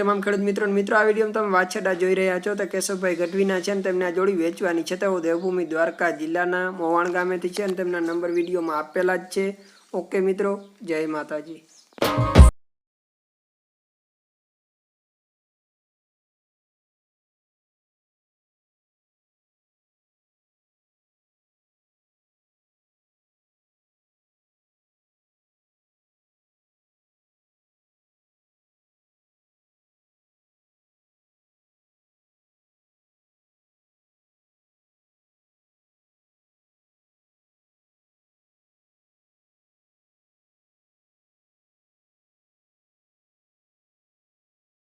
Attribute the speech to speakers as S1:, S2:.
S1: તમામ ખેડૂત મિત્રો મિત્રો, આ વીડિયો તમે વાછડા જોઈ રહ્યા છો તો કેશવભાઈ ગઢવીના છે અને તેમને આ જોડી વેચવાની છે. તેઓ દેવભૂમિ દ્વારકા જિલ્લાના મોવાણ ગામેથી છે અને તેમના નંબર વિડીયોમાં આપેલા જ છે. ઓકે મિત્રો, જય માતાજી.